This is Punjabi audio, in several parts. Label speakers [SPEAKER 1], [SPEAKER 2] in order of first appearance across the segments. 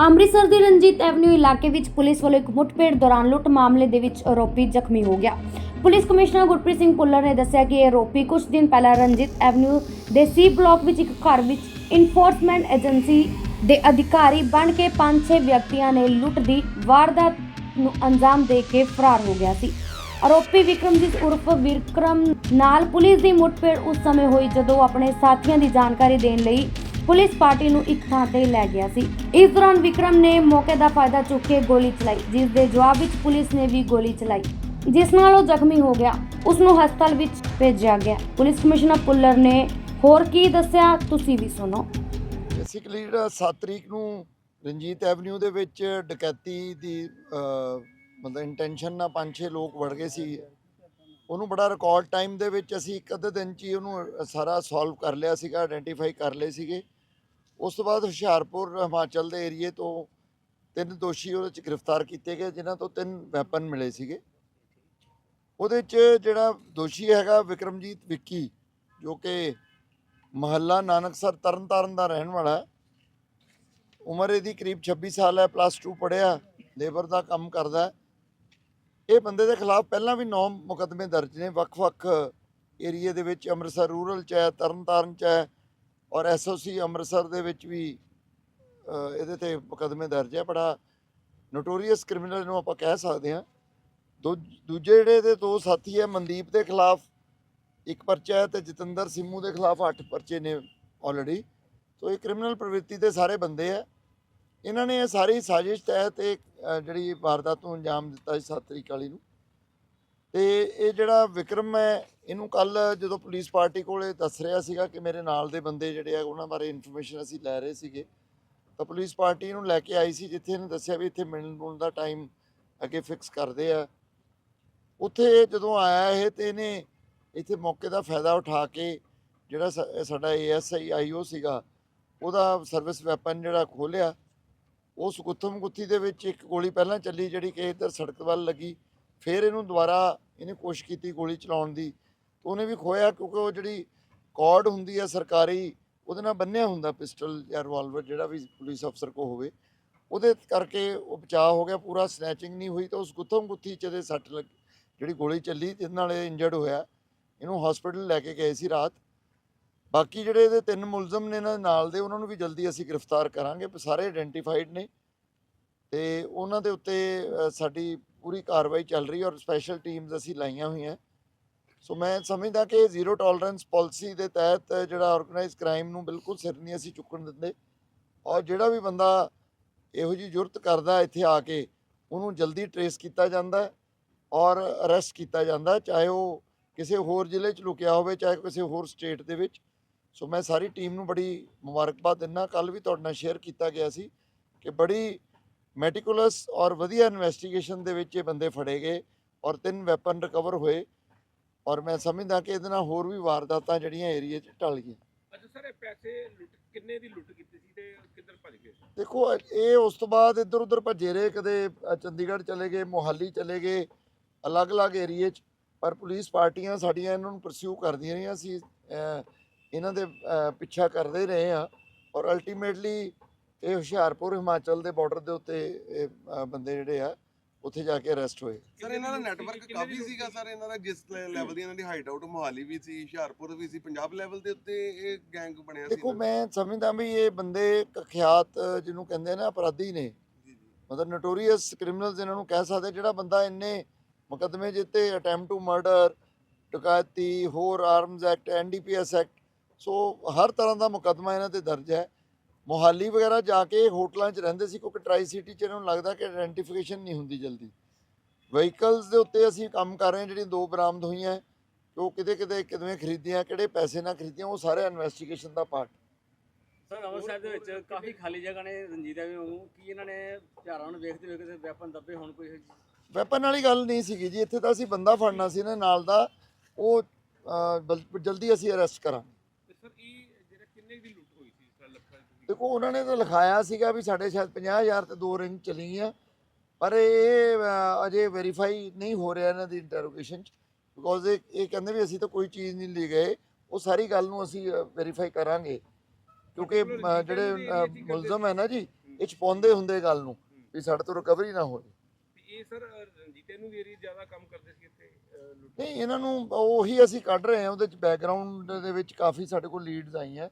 [SPEAKER 1] ਅੰਮ੍ਰਿਤਸਰ ਦੀ ਰਣਜੀਤ ਐਵਨਿਊ ਇਲਾਕੇ ਵਿੱਚ ਪੁਲਿਸ ਵੱਲੋਂ ਇੱਕ ਮੁੱਠਭੇੜ ਦੌਰਾਨ ਲੁੱਟ ਮਾਮਲੇ ਦੇ ਵਿੱਚ ਆਰੋਪੀ ਜ਼ਖਮੀ ਹੋ ਗਿਆ। ਪੁਲਿਸ ਕਮਿਸ਼ਨਰ ਗੁਰਪ੍ਰੀਤ ਸਿੰਘ ਪੁੱਲਰ ਨੇ ਦੱਸਿਆ ਕਿ ਇਹ ਆਰੋਪੀ ਕੁਝ ਦਿਨ ਪਹਿਲਾਂ ਰਣਜੀਤ ਐਵਨਿਊ ਦੇ ਸੀ ਬਲਾਕ ਵਿੱਚ ਇੱਕ ਘਰ ਵਿੱਚ ਇਨਫੋਰਸਮੈਂਟ ਏਜੰਸੀ ਦੇ ਅਧਿਕਾਰੀ ਬਣ ਕੇ 5-6 ਵਿਅਕਤੀਆਂ ਨੇ ਲੁੱਟ ਦੀ ਵਾਰਦਾਤ ਨੂੰ ਅੰਜਾਮ ਦੇ ਕੇ ਫਰਾਰ ਹੋ ਗਿਆ ਸੀ। ਆਰੋਪੀ ਵਿਕਰਮਜੀਤ ਉਰਫ ਵਿਕਰਮ ਨਾਲ ਪੁਲਿਸ ਦੀ ਮੁੱਠਭੇੜ ਉਸ ਸਮੇਂ ਹੋਈ ਜਦੋਂ ਆਪਣੇ ਸਾਥੀਆਂ ਦੀ ਜਾਣਕਾਰੀ ਦੇਣ ਲਈ ਪੁਲਿਸ ਪਾਰਟੀ ਨੂੰ ਇੱਕ ਥਾਂ ਤੇ ਲੈ ਗਿਆ ਸੀ। ਇਸ ਦੌਰਾਨ ਵਿਕਰਮ ਨੇ ਮੌਕੇ ਦਾ ਫਾਇਦਾ ਚੁੱਕ ਕੇ ਗੋਲੀ ਚਲਾਈ, ਜਿਸ ਦੇ ਜਵਾਬ ਵਿੱਚ ਪੁਲਿਸ ਨੇ ਵੀ ਗੋਲੀ ਚਲਾਈ, ਜਿਸ ਨਾਲ ਉਹ ਜ਼ਖਮੀ ਹੋ ਗਿਆ। ਉਸ ਨੂੰ ਹਸਪਤਾਲ ਵਿੱਚ ਭੇਜਿਆ ਗਿਆ। ਪੁਲਿਸ ਕਮਿਸ਼ਨਰ ਪੁੱਲਰ ਨੇ ਹੋਰ ਕੀ ਦੱਸਿਆ, ਤੁਸੀਂ ਵੀ ਸੁਣੋ।
[SPEAKER 2] ਬੇਸਿਕਲੀ ਜਿਹੜਾ 7 ਤਰੀਕ ਨੂੰ ਰਣਜੀਤ ਐਵਨਿਊ ਦੇ ਵਿੱਚ ਡਕੈਤੀ ਦੀ ਮਤਲਬ ਇੰਟੈਂਸ਼ਨ ਨਾਲ ਪੰਜ ਛੇ ਲੋਕ ਵੜ ਗਏ ਸੀ। ਉਹਨੂੰ ਬੜਾ ਰਿਕਾਰਡ ਟਾਈਮ ਦੇ ਵਿੱਚ ਅਸੀਂ ਇੱਕ ਅੱਧੇ ਦਿਨ 'ਚ ਹੀ ਉਹਨੂੰ ਸਾਰਾ ਸੋਲਵ ਕਰ ਲਿਆ ਸੀਗਾ ਆਇਡੈਂਟੀਫਾਈ ਕਰ ਲਏ ਸੀਗੇ। ਉਸ ਤੋਂ ਬਾਅਦ ਹੁਸ਼ਿਆਰਪੁਰ, ਹਿਮਾਚਲ ਦੇ ਏਰੀਏ ਤੋਂ ਤਿੰਨ ਦੋਸ਼ੀ ਉਹਦੇ 'ਚ ਗ੍ਰਿਫਤਾਰ ਕੀਤੇ ਗਏ, ਜਿਨ੍ਹਾਂ ਤੋਂ ਤਿੰਨ ਵੈਪਨ ਮਿਲੇ ਸੀਗੇ। ਉਹਦੇ 'ਚ ਜਿਹੜਾ ਦੋਸ਼ੀ ਹੈਗਾ ਵਿਕਰਮਜੀਤ ਵਿੱਕੀ, ਜੋ ਕਿ ਮਹੱਲਾ ਨਾਨਕਸਰ ਤਰਨਤਾਰਨ ਦਾ ਰਹਿਣ ਵਾਲਾ ਹੈ। ਉਮਰ ਇਹਦੀ ਕਰੀਬ 26 ਸਾਲ ਹੈ ਪਲੱਸ 2 ਪੜ੍ਹਿਆ, ਲੇਬਰ ਦਾ ਕੰਮ ਕਰਦਾ ਇਹ ਬੰਦੇ ਦੇ ਖਿਲਾਫ ਪਹਿਲਾਂ ਵੀ 9 ਮੁਕੱਦਮੇ ਦਰਜ ਨੇ, ਵੱਖ-ਵੱਖ ਏਰੀਏ ਦੇ ਵਿੱਚ ਅੰਮ੍ਰਿਤਸਰ ਰੂਰਲ ਚ ਹੈ, ਤਰਨਤਾਰਨ ਚ ਹੈ ਔਰ ਐਸਓਸੀ ਅੰਮ੍ਰਿਤਸਰ ਦੇ ਵਿੱਚ ਵੀ ਇਹਦੇ ਤੇ ਮੁਕੱਦਮੇ ਦਰਜ ਹੈ ਬੜਾ ਨੋਟੋਰੀਅਸ ਕ੍ਰਿਮੀਨਲ ਨੂੰ ਆਪਾਂ ਕਹਿ ਸਕਦੇ ਹਾਂ। ਦੂ- ਦੂਜੇ ਜਿਹੜੇ ਇਹਦੇ ਦੋ ਸਾਥੀ ਹੈ ਮਨਦੀਪ ਦੇ ਖਿਲਾਫ ਇੱਕ ਪਰਚਾ ਹੈ ਤੇ ਜਤਿੰਦਰ ਸਿੰਮੂ ਦੇ ਖਿਲਾਫ 8 ਪਰਚੇ ਨੇ ਆਲਰੇਡੀ ਸੋ ਇਹ ਕ੍ਰਿਮੀਨਲ ਪ੍ਰਵਿਰਤੀ ਦੇ ਸਾਰੇ ਬੰਦੇ ਆ। ਇਹਨਾਂ ਨੇ ਇਹ ਸਾਰੀ ਸਾਜ਼ਿਸ਼ ਤਹਿਤ ਇਹ ਜਿਹੜੀ ਵਾਰਦਾਤ ਨੂੰ ਅੰਜਾਮ ਦਿੱਤਾ ਸੀ 7 ਤਰੀਕ ਵਾਲੀ ਨੂੰ। ਤੇ ਇਹ ਜਿਹੜਾ ਵਿਕਰਮ ਹੈ, ਇਹਨੂੰ ਕੱਲ ਜਦੋਂ ਪੁਲਿਸ ਪਾਰਟੀ ਕੋਲੇ ਦੱਸ ਰਿਹਾ ਸੀਗਾ ਕਿ ਮੇਰੇ ਨਾਲ ਦੇ ਬੰਦੇ ਜਿਹੜੇ ਆ, ਉਹਨਾਂ ਬਾਰੇ ਇਨਫੋਰਮੇਸ਼ਨ ਅਸੀਂ ਲੈ ਰਹੇ ਸੀਗੇ। ਤਾਂ ਪੁਲਿਸ ਪਾਰਟੀ ਨੂੰ ਲੈ ਕੇ ਆਈ ਸੀ, ਜਿੱਥੇ ਇਹਨੇ ਦੱਸਿਆ ਵੀ ਇੱਥੇ ਮਿਲਣ ਮੁਲਣ ਦਾ ਟਾਈਮ ਅੱਗੇ ਫਿਕਸ ਕਰਦੇ ਆ। ਉੱਥੇ ਜਦੋਂ ਆਇਆ ਇਹ, ਤੇ ਇਹਨੇ ਇੱਥੇ ਮੌਕੇ ਦਾ ਫਾਇਦਾ ਉਠਾ ਕੇ ਜਿਹੜਾ ਸਾ- ਸਾਡਾ ਏਐਸਆਈ ਆਈਓ ਸੀਗਾ, ਉਹਦਾ ਸਰਵਿਸ ਵੈਪਨ ਜਿਹੜਾ ਖੋਲਿਆ ਉਸ ਗੁੱਥਮ ਗੁੱਥੀ ਦੇ ਵਿੱਚ ਇੱਕ ਗੋਲੀ ਪਹਿਲਾਂ ਚੱਲੀ, ਜਿਹੜੀ ਕਿ ਇੱਧਰ ਸੜਕ ਵੱਲ ਲੱਗੀ। ਫਿਰ ਇਹਨੂੰ ਦੁਬਾਰਾ ਇਹਨੇ ਕੋਸ਼ਿਸ਼ ਕੀਤੀ ਗੋਲੀ ਚਲਾਉਣ ਦੀ, ਤੇ ਉਹਨੇ ਵੀ ਖੋਇਆ ਕਿਉਂਕਿ ਉਹ ਜਿਹੜੀ ਕਾਰਡ ਹੁੰਦੀ ਹੈ ਸਰਕਾਰੀ, ਉਹਦੇ ਨਾਲ ਬੰਨਿਆ ਹੁੰਦਾ ਪਿਸਟਲ ਜਾਂ ਰਿਵਾਲਵਰ ਜਿਹੜਾ ਵੀ ਪੁਲਿਸ ਅਫਸਰ ਕੋ ਹੋਵੇ, ਉਹਦੇ ਕਰਕੇ ਉਹ ਬਚਾਅ ਹੋ ਗਿਆ, ਪੂਰਾ ਸਨੈਚਿੰਗ ਨਹੀਂ ਹੋਈ ਤਾਂ ਉਸ ਗੁੱਥਮ ਗੁੱਥੀ ਚ ਇਹਦੇ ਸੱਟ ਲੱਗ, ਜਿਹੜੀ ਗੋਲੀ ਚੱਲੀ ਜਿਹਦੇ ਨਾਲ ਇਹ ਇੰਜਰਡ ਹੋਇਆ। ਇਹਨੂੰ ਹਸਪੀਟਲ ਲੈ ਕੇ ਗਏ ਸੀ ਰਾਤ। ਬਾਕੀ ਜਿਹੜੇ ਇਹਦੇ ਤਿੰਨ ਮੁਲਜ਼ਮ ਨੇ ਇਹਨਾਂ ਨਾਲ ਦੇ, ਉਹਨਾਂ ਨੂੰ ਵੀ ਜਲਦੀ ਅਸੀਂ ਗ੍ਰਿਫਤਾਰ ਕਰਾਂਗੇ, ਸਾਰੇ ਆਇਡੈਂਟੀਫਾਈਡ ਨੇ। ਤੇ ਉਹਨਾਂ ਦੇ ਉੱਤੇ ਸਾਡੀ ਪੂਰੀ ਕਾਰਵਾਈ ਚੱਲ ਰਹੀ ਔਰ ਸਪੈਸ਼ਲ ਟੀਮਸ ਅਸੀਂ ਲਾਈਆਂ ਹੋਈਆਂ। ਸੋ ਮੈਂ ਸਮਝਦਾ ਕਿ ਜ਼ੀਰੋ ਟੋਲਰੈਂਸ ਪਾਲਿਸੀ ਦੇ ਤਹਿਤ ਜਿਹੜਾ ਆਰਗੇਨਾਈਜ਼ ਕ੍ਰਾਈਮ ਨੂੰ ਬਿਲਕੁਲ ਸਿਰ ਨਹੀਂ ਅਸੀਂ ਚੁੱਕਣ ਦਿੰਦੇ। ਔਰ ਜਿਹੜਾ ਵੀ ਬੰਦਾ ਇਹੋ ਜਿਹੀ ਜੁਰਤ ਕਰਦਾ ਇੱਥੇ ਆ ਕੇ, ਉਹਨੂੰ ਜਲਦੀ ਟਰੇਸ ਕੀਤਾ ਜਾਂਦਾ ਔਰ ਅਰੈਸਟ ਕੀਤਾ ਜਾਂਦਾ ਚਾਹੇ ਉਹ ਕਿਸੇ ਹੋਰ ਜ਼ਿਲ੍ਹੇ 'ਚ ਲੁਕਿਆ ਹੋਵੇ, ਚਾਹੇ ਕਿਸੇ ਹੋਰ ਸਟੇਟ ਦੇ ਵਿੱਚ। ਸੋ ਮੈਂ ਸਾਰੀ ਟੀਮ ਨੂੰ ਬੜੀ ਮੁਬਾਰਕਬਾਦ ਦਿੰਦਾ। ਕੱਲ ਵੀ ਤੁਹਾਡੇ ਨਾਲ ਸ਼ੇਅਰ ਕੀਤਾ ਗਿਆ ਸੀ ਕਿ ਬੜੀ ਮੈਟੀਕੂਲਸ ਔਰ ਵਧੀਆ ਇਨਵੈਸਟੀਗੇਸ਼ਨ ਦੇ ਵਿੱਚ ਇਹ ਬੰਦੇ ਫੜੇ ਗਏ ਔਰ ਤਿੰਨ ਵੈਪਨ ਰਿਕਵਰ ਹੋਏ ਔਰ ਮੈਂ ਸਮਝਦਾ ਕਿ ਇਹਦੇ ਨਾਲ ਹੋਰ ਵੀ ਵਾਰਦਾਤਾਂ ਜਿਹੜੀਆਂ ਏਰੀਏ 'ਚ ਟਲ ਗਈਆਂ।
[SPEAKER 3] ਅੱਛਾ ਸਰ ਇਹ ਪੈਸੇ ਲੁੱਟ ਕਿੰਨੇ ਦੀ ਲੁੱਟ ਕੀਤੀ ਸੀ ਤੇ ਕਿੱਧਰ ਭੱਜ ਗਏ
[SPEAKER 2] ਦੇਖੋ ਇਹ ਉਸ ਤੋਂ ਬਾਅਦ ਇੱਧਰ ਉੱਧਰ ਭੱਜੇ ਰਹੇ ਕਦੇ ਚੰਡੀਗੜ੍ਹ ਚਲੇ ਗਏ ਮੋਹਾਲੀ ਚਲੇ ਗਏ ਅਲੱਗ-ਅਲੱਗ ਏਰੀਏ 'ਚ। ਪਰ ਪੁਲਿਸ ਪਾਰਟੀਆਂ ਸਾਡੀਆਂ ਇਹਨਾਂ ਨੂੰ ਪਰਸਿਊ ਕਰਦੀਆਂ ਰਹੀਆਂ ਸੀ ਇਹਨਾਂ ਦੇ ਪਿੱਛਾ ਕਰਦੇ ਰਹੇ ਆ ਔਰ ਅਲਟੀਮੇਟਲੀ ਇਹ ਹੁਸ਼ਿਆਰਪੁਰ ਹਿਮਾਚਲ ਦੇ ਬਾਰਡਰ ਦੇ ਉੱਤੇ ਇਹ ਅ, ਬੰਦੇ ਜਿਹੜੇ ਆ ਉੱਥੇ ਜਾ ਕੇ ਅਰੈਸਟ ਹੋਏ।
[SPEAKER 4] ਸਰ ਇਹਨਾਂ ਦਾ ਨੈਟਵਰਕ ਕਾਫੀ ਸੀਗਾ ਸਰ ਇਹਨਾਂ ਦਾ ਜਿਸ ਲੈਵਲ ਦੀ ਇਹਨਾਂ ਦੀ ਹਾਈਟ ਆਊਟ ਮੋਹਾਲੀ ਵੀ ਸੀ ਹੁਸ਼ਿਆਰਪੁਰ ਵੀ ਸੀ ਪੰਜਾਬ ਲੈਵਲ ਦੇ ਉੱਤੇ ਇਹ ਗੈਂਗ ਬਣਿਆ ਸੀ
[SPEAKER 2] ਦੇਖੋ
[SPEAKER 4] ਇਹਨਾਂ।
[SPEAKER 2] ਮੈਂ ਸਮਝਦਾ ਵੀ ਇਹ ਬੰਦੇ ਕੁਖਿਆਤ ਜਿਹਨੂੰ ਕਹਿੰਦੇ ਆ ਨਾ ਅਪਰਾਧੀ ਨੇ।
[SPEAKER 4] ਜੀ ਜੀ।
[SPEAKER 2] ਮਤਲਬ ਨੋਟੋਰੀਅਸ ਕ੍ਰਿਮੀਨਲਸ ਇਹਨਾਂ ਨੂੰ ਕਹਿ ਸਕਦੇ ਜਿਹੜਾ ਬੰਦਾ ਇੰਨੇ ਮੁਕੱਦਮੇ ਜਿੱਤੇ ਅਟੈਂਪਟ ਟੂ ਮਰਡਰ ਡਕੈਤੀ ਹੋਰ arms act NDPS act so ਹਰ ਤਰ੍ਹਾਂ ਦਾ ਮੁਕੱਦਮਾ ਇਹਨਾਂ ਤੇ ਦਰਜ ਹੈ। ਮੋਹਾਲੀ ਵਗੈਰਾ ਜਾ ਕੇ ਹੋਟਲਾਂ 'ਚ ਰਹਿੰਦੇ ਸੀ ਕਿਉਂਕਿ ਟਰਾਈ ਸਿਟੀ 'ਚ ਇਹਨਾਂ ਨੂੰ ਲੱਗਦਾ ਕਿ ਆਇਡੈਂਟੀਫਿਕੇਸ਼ਨ ਨਹੀਂ ਹੁੰਦੀ ਜਲਦੀ। ਵਹੀਕਲਸ ਦੇ ਉੱਤੇ ਅਸੀਂ ਕੰਮ ਕਰ ਰਹੇ ਹਾਂ ਜਿਹੜੀਆਂ ਦੋ ਬਰਾਮਦ ਹੋਈਆਂ ਉਹ ਕਿਤੇ ਕਿਤੇ ਕਿਵੇਂ ਖਰੀਦੀਆਂ ਕਿਹੜੇ ਪੈਸੇ ਨਾਲ ਖਰੀਦੀਆਂ ਉਹ ਸਾਰੇ ਇਨਵੈਸਟੀਗੇਸ਼ਨ ਦਾ ਪਾਰਟ
[SPEAKER 5] ਸਰ ਅੰਮ੍ਰਿਤਸਰ ਦੇ ਵਿੱਚ ਕਾਫੀ ਖਾਲੀ ਜਗ੍ਹਾ ਨੇ ਰਣਜੀਤ ਐਵੇਂ ਵਾਂਗੂ ਕੀ ਇਹਨਾਂ ਨੇ ਹਥਿਆਰਾਂ ਨੂੰ ਵੇਖਦੇ ਹੋਏ ਕਿਸੇ ਵੈਪਨ ਦੱਬੇ ਹੋਣ ਕੋਈ
[SPEAKER 2] ਵੈਪਨ ਵਾਲੀ ਗੱਲ ਨਹੀਂ ਸੀਗੀ ਜੀ ਇੱਥੇ ਤਾਂ ਅਸੀਂ ਬੰਦਾ ਫੜਨਾ ਸੀ ਨਾ ਨਾਲ ਦਾ ਉਹ ਜਲਦੀ ਅਸੀਂ ਅਰੈਸਟ ਕਰਾਂਗੇ।
[SPEAKER 3] ਸਰ ਇਹ ਜਿਹੜਾ ਕਿੰਨੇ ਦੀ ਲੁੱਟ ਹੋਈ ਸੀ ਸਰ ਲੱਖਾਂ ਦੀ
[SPEAKER 2] ਦੇਖੋ ਉਹਨਾਂ ਨੇ ਤਾਂ ਲਿਖਾਇਆ ਸੀਗਾ ਵੀ ਸਾਡੇ ਸ਼ਾਇਦ 50000 ਤੇ ਦੋ ਰਿੰਗ ਚਲੀ ਗਈਆਂ ਪਰ ਇਹ ਅਜੇ ਵੈਰੀਫਾਈ ਨਹੀਂ ਹੋ ਰਿਹਾ ਇਹਨਾਂ ਦੀ ਇੰਟਰੋਗੇਸ਼ਨ ਚ ਬਿਕੋਜ਼ ਇਹ ਇਹ ਕਹਿੰਦੇ ਵੀ ਅਸੀਂ ਤਾਂ ਕੋਈ ਚੀਜ਼ ਨਹੀਂ ਲੈ ਗਏ ਉਹ ਸਾਰੀ ਗੱਲ ਨੂੰ ਅਸੀਂ ਵੈਰੀਫਾਈ ਕਰਾਂਗੇ ਕਿਉਂਕਿ ਜਿਹੜੇ ਮੁਲਜ਼ਮ ਹੈ ਨਾ ਜੀ ਇਹ ਚ ਪਾਉਂਦੇ ਹੁੰਦੇ ਗੱਲ ਨੂੰ ਵੀ ਸਾਡੇ ਤੋਂ ਰਿਕਵਰੀ ਨਾ ਹੋਵੇ।
[SPEAKER 3] ਤੇ ਇਹ ਸਰ ਰਣਜੀਤੇ ਨੂੰ ਵੀ ਏਰੀ ਜ਼ਿਆਦਾ ਕੰਮ ਕਰਦੇ ਸੀ ਇੱਥੇ ਅਹ, ਲੁੱਟ
[SPEAKER 2] ਨਹੀਂ ਇਹਨਾਂ ਨੂੰ ਉਹੀ ਅਸੀਂ ਕੱਢ ਰਹੇ ਹਾਂ ਉਹਦੇ ਚ ਬੈਕਗ੍ਰਾਉਂਡ ਦੇ ਵਿੱਚ ਕਾਫੀ ਸਾਡੇ ਕੋਲ ਲੀਡਸ ਆਈਆਂ।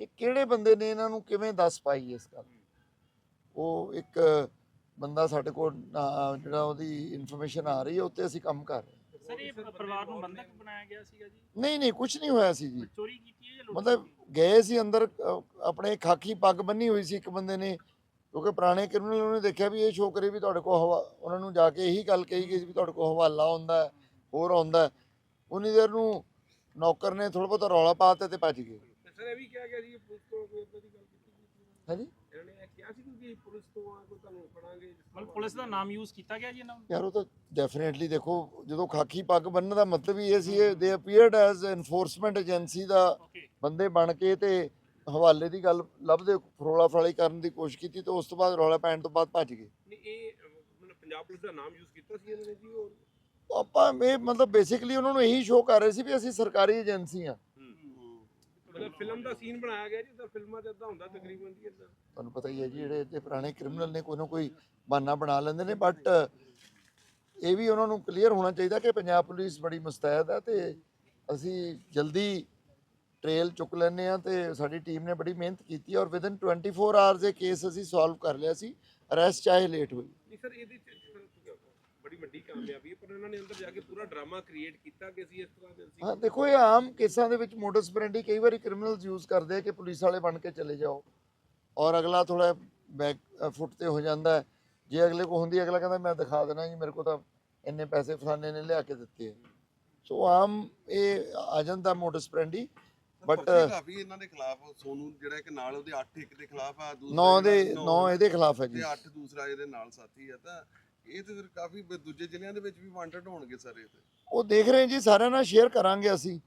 [SPEAKER 2] ਕਿ ਕਿਹੜੇ ਬੰਦੇ ਨੇ ਇਹਨਾਂ ਨੂੰ ਕਿਵੇਂ ਦੱਸ ਪਾਈ ਇਸ ਗੱਲ? ਉਹ ਇੱਕ ਬੰਦਾ ਸਾਡੇ ਕੋਲ ਜਿਹੜਾ ਉਹਦੀ ਇਨਫੋਰਮੇਸ਼ਨ ਆ ਰਹੀ ਹੈ ਉੱਤੇ ਅਸੀਂ ਕੰਮ ਕਰ ਰਹੇ ਹਾਂ।
[SPEAKER 6] ਸਰ ਇਹ ਪਰਿਵਾਰ ਨੂੰ ਬੰਧਕ ਬਣਾਇਆ ਗਿਆ ਸੀਗਾ ਜੀ?
[SPEAKER 2] ਨਹੀਂ ਨਹੀਂ ਕੁਝ ਨਹੀਂ ਹੋਇਆ ਸੀ ਜੀ।
[SPEAKER 6] ਚੋਰੀ ਕੀਤੀ ਹੈ ਜਾਂ ਲੁੱਟ
[SPEAKER 2] ਮਤਲਬ ਗਏ ਸੀ ਅੰਦਰ ਆਪਣੇ ਖਾਕੀ ਪੱਗ ਬੰਨੀ ਹੋਈ ਸੀ ਇੱਕ ਬੰਦੇ ਨੇ ਕਿਉਂਕਿ ਪੁਰਾਣੇ ਕ੍ਰਿਮੀਨਲ ਉਹਨੇ ਦੇਖਿਆ ਵੀ ਇਹ ਸ਼ੋਅ ਕਰੇ ਵੀ ਤੁਹਾਡੇ ਕੋਲ ਹਵਾ ਉਹਨਾਂ ਨੂੰ ਜਾ ਕੇ ਇਹੀ ਗੱਲ ਕਹੀ ਗਈ ਸੀ ਵੀ ਤੁਹਾਡੇ ਕੋਲ ਹਵਾਲਾ ਹੁੰਦਾ ਹੈ, ਹੋਰ ਆਉਂਦਾ। ਹੈ। ਉਨੀ ਦੇਰ ਨੂੰ ਨੌਕਰ ਨੇ ਥੋੜਾ ਬਹੁਤਾ ਰੌਲਾ ਪਾਤਾ ਤੇ ਭੱਜ ਗਏ।
[SPEAKER 3] ਸਰ ਇਹ ਵੀ ਕਿਹਾ ਗਿਆ ਸੀ ਕਿ ਪੁਲਿਸ ਤੋਂ ਕੋਈ ਏਦਾਂ ਦੀ ਗੱਲ ਕੀਤੀ ਗਈ ਸੀ।
[SPEAKER 2] ਹਾਂਜੀ।
[SPEAKER 3] ਇਹਨਾਂ ਨੇ ਇਹ ਕਿਹਾ ਸੀ ਕਿ ਪੁਲਿਸ ਤੋਂ ਆ ਕੋਈ ਤੁਹਾਨੂੰ ਫੜਾਂਗੇ ਜਿਸ ਤਰ੍ਹਾਂ
[SPEAKER 6] ਮਤਲਬ ਪੁਲਿਸ ਦਾ ਨਾਮ ਯੂਜ਼ ਕੀਤਾ ਗਿਆ ਜੀ ਇਹਨਾਂ ਨੂੰ?
[SPEAKER 2] ਯਾਰ ਉਹ ਤਾਂ ਡੈਫੀਨਿਟਲੀ ਦੇਖੋ ਜਦੋਂ ਖਾਕੀ ਪੱਗ ਬੰਨਣ ਦਾ ਮਤਲਬ ਹੀ ਇਹ ਸੀ ਦੇ ਅਪੀਅਰਡ ਐਜ਼ ਐਨਫੋਰਸਮੈਂਟ ਏਜੰਸੀ ਦਾ
[SPEAKER 6] ਓਕੇ
[SPEAKER 2] ਬੰਦੇ ਬਣ ਕੇ ਤੇ ਹਵਾਲੇ ਦੀ ਗੱਲ ਲੱਭਦੇ ਫਰੋਲਾ ਫਰਾਲੀ ਕਰਨ ਦੀ ਕੋਸ਼ਿਸ਼ ਕੀਤੀ ਤੇ ਉਸ ਤੋਂ ਬਾਅਦ ਰੌਲਾ ਪੈਣ ਤੋਂ ਬਾਅਦ ਭੱਜ ਗਏ।
[SPEAKER 3] ਨਹੀਂ ਇਹ ਅਹ, ਮਤਲਬ ਪੰਜਾਬ ਪੁਲਿਸ ਦਾ ਨਾਮ ਯੂਜ਼ ਕੀਤਾ ਸੀ ਇਹਨਾਂ ਨੇ ਜੀ ਉਹ
[SPEAKER 2] ਆਪਾਂ ਇਹ ਮਤਲਬ ਬੇਸਿਕਲੀ ਉਹਨਾਂ ਨੂੰ ਇਹੀ ਸ਼ੋਅ ਕਰ ਰਹੇ ਸੀ ਵੀ ਅਸੀਂ ਸਰਕਾਰੀ ਏਜੰਸੀ ਆ
[SPEAKER 3] ਮਤਲਬ ਫਿਲਮ ਦਾ ਸੀਨ ਬਣਾਇਆ ਗਿਆ ਜਿੱਦਾਂ ਫਿਲਮਾਂ 'ਚ ਇਦਾਂ ਹੁੰਦਾ ਤਕਰੀਬਨ ਜੀ ਇਦਾਂ
[SPEAKER 2] ਤੁਹਾਨੂੰ ਪਤਾ ਹੀ ਹੈ ਜੀ ਜਿਹੜੇ ਇੱਥੇ ਪੁਰਾਣੇ ਕ੍ਰਿਮੀਨਲ ਨੇ ਕੋਈ ਨਾ ਕੋਈ ਬਹਾਨਾ ਬਣਾ ਲੈਂਦੇ ਨੇ ਬਟ ਇਹ ਵੀ ਉਹਨਾਂ ਨੂੰ ਕਲੀਅਰ ਹੋਣਾ ਚਾਹੀਦਾ ਕਿ ਪੰਜਾਬ ਪੁਲਿਸ ਬੜੀ ਮੁਸਤੈਦ ਹੈ ਤੇ ਅਸੀਂ ਜਲਦੀ ਟ੍ਰੇਲ ਚੁੱਕ ਲੈਂਦੇ ਆ ਤੇ ਸਾਡੀ ਟੀਮ ਨੇ ਬੜੀ ਮਿਹਨਤ ਕੀਤੀ ਔਰ ਵਿਦਨ 24 ਆਵਰਸ ਇਹ ਕੇਸ ਅਸੀਂ ਸੋਲਵ ਕਰ ਲਿਆ ਸੀ ਅਰੈਸਟ ਚਾਹੇ ਲੇਟ ਹੋਈ।
[SPEAKER 3] ਨਹੀਂ ਸਰ ਇਹਦੇ 'ਚ ਬੜੀ ਵੱਡੀ ਕਾਮਯਾਬੀ ਹੈ ਪਰ ਇਹਨਾਂ ਨੇ ਅੰਦਰ ਜਾ ਕੇ ਪੂਰਾ ਡਰਾਮਾ ਕ੍ਰੀਏਟ ਕੀਤਾ ਕਿ ਅਸੀਂ ਇਸ ਤਰ੍ਹਾਂ ਦੇ ਅਸੀਂ
[SPEAKER 2] ਹਾਂ ਦੇਖੋ ਇਹ ਆਮ ਕੇਸਾਂ ਦੇ ਵਿੱਚ ਮੋਡਸ ਪ੍ਰੈਂਡੀ ਕਈ ਵਾਰੀ ਕ੍ਰਿਮੀਨਲਸ ਯੂਜ਼ ਕਰਦੇ ਆ ਕਿ ਪੁਲਿਸ ਵਾਲੇ ਬਣ ਕੇ ਚਲੇ ਜਾਓ। ਔਰ ਅਗਲਾ ਥੋੜਾ ਬੈਕ ਫੁੱਟ ਤੇ ਹੋ ਜਾਂਦਾ ਹੈ। ਜੇ ਅਗਲੇ ਕੋ ਹੁੰਦੀ ਅਗਲਾ ਕਹਿੰਦਾ ਮੈਂ ਦਿਖਾ ਦੇਣਾ ਜੀ ਮੇਰੇ ਕੋ ਤਾਂ ਇੰਨੇ ਪੈਸੇ ਫਲਾਣੇ ਨੇ ਲਿਆ ਕੇ ਦਿੱਤੇ ਆ। ਸੋ ਆਮ ਇਹ ਆ ਜਾਂਦਾ ਮੋਡਸ ਪ੍ਰੈਂਡੀ
[SPEAKER 4] ਬਟ ਕਾਫੀ ਇਹਨਾਂ ਦੇ ਖਿਲਾਫ ਸੋਨੂ ਜਿਹੜਾ ਕਿ ਨਾਲ ਉਹਦੇ 8 ਇੱਕ ਦੇ ਖਿਲਾਫ ਆ
[SPEAKER 2] ਨੌ ਦੇ
[SPEAKER 4] ਜਿਹੜਾ
[SPEAKER 2] ਨੌ ਇਹਦੇ ਖਿਲਾਫ ਹੈ ਜੀ।
[SPEAKER 4] ਤੇ 8 ਦੂਸਰਾ ਇਹਦੇ ਨਾਲ ਸਾਥੀ ਆ ਤਾਂ ਇਹ ਤੇ ਫਿਰ ਕਾਫੀ ਬ- ਦੂਜੇ ਜ਼ਿਲ੍ਹਿਆਂ ਦੇ ਵਿੱਚ ਵੀ ਵਾਂਟਡ ਹੋਣਗੇ ਸਰ ਇਹ ਤੇ।
[SPEAKER 2] ਉਹ ਦੇਖ ਰਹੇ ਜੀ ਸਾਰਿਆਂ ਨਾਲ ਸ਼ੇਅਰ ਕਰਾਂਗੇ ਅਸੀਂ।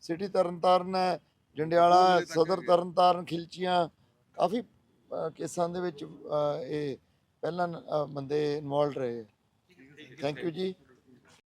[SPEAKER 2] ਸਿਟੀ ਤਰਨਤਾਰਨ ਹੈ ਜੰਡਿਆਲਾ ਸਦਰ। ਤਰਨਤਾਰਨ ਖਿਲਚੀਆਂ ਕਾਫੀ ਅ, ਕੇਸਾਂ ਦੇ ਵਿੱਚ ਅ, ਇਹ ਪਹਿਲਾਂ ਅ, ਬੰਦੇ ਇਨਵੋਲਡ ਰਹੇ। ਥੈਂਕ ਯੂ ਜੀ।